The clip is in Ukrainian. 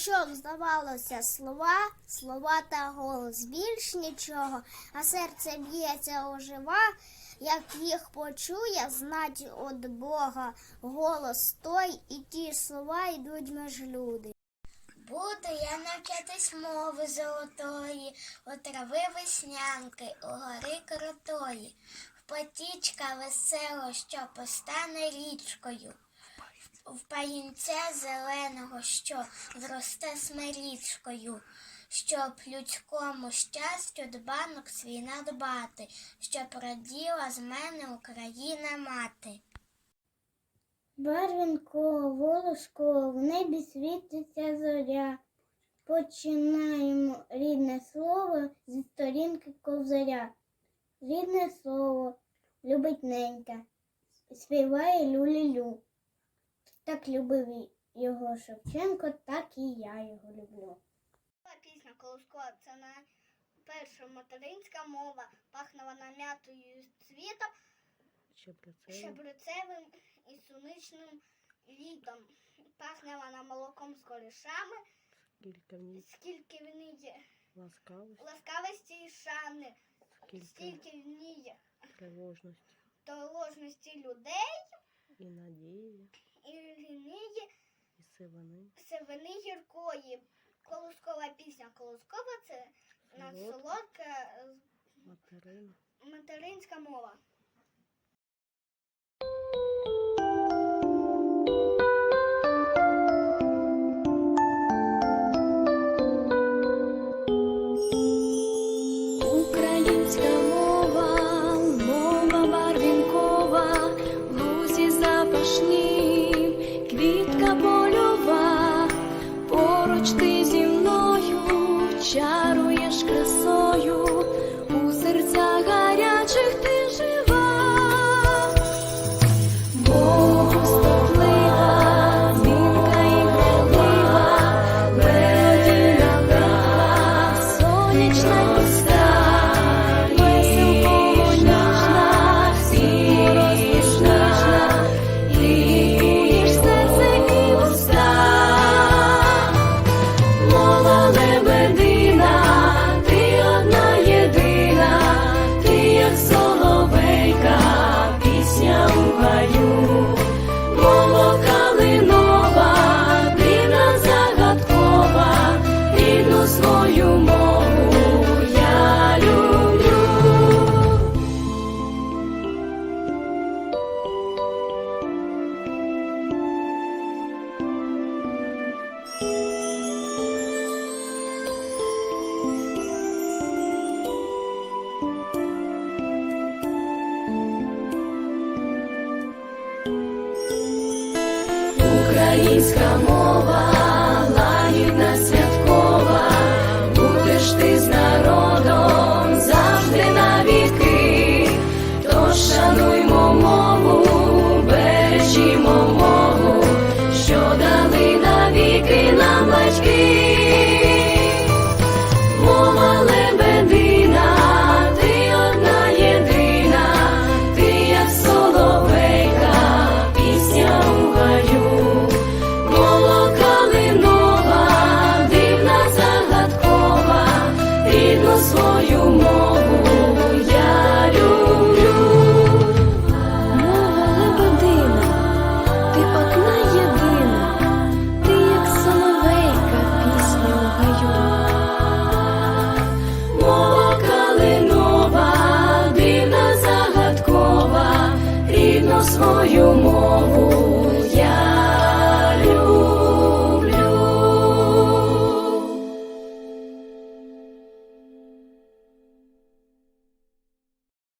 залишилося слова, слова та голос. Більш нічого, а серце б'ється ожива, як їх почує, знать від Бога голос той, і ті слова йдуть між люди. Буду я навчатись мови золотої, у трави веснянки, у гори крутої, в потічка весело, що постане річкою, в паїнця зеленого, що зросте смирічкою, щоб людському щастю дбанок свій надбати, щоб родила з мене Україна мати. Барвінко, волошко, в небі світиться зоря. Починаємо рідне слово зі сторінки ковзаря. Рідне слово любить ненька, співає люлі-лю. Так любив його Шевченко, так і я його люблю. Пісня Колоскова це найперша материнська мова, пахне вона м'ятою цвітом, Щебрецевим і суничним літом. Пахне вона молоком з корішами, Скільки в ній скільки в ній є? Ласкавості, ласкавості і шани, скільки скільки в ній є? Тривожності людей. І надії, і лінії і сивини, сивини гіркої. Колоскова пісня Колоскова це Солодка. надсолодка материн. материнська мова. свою мову.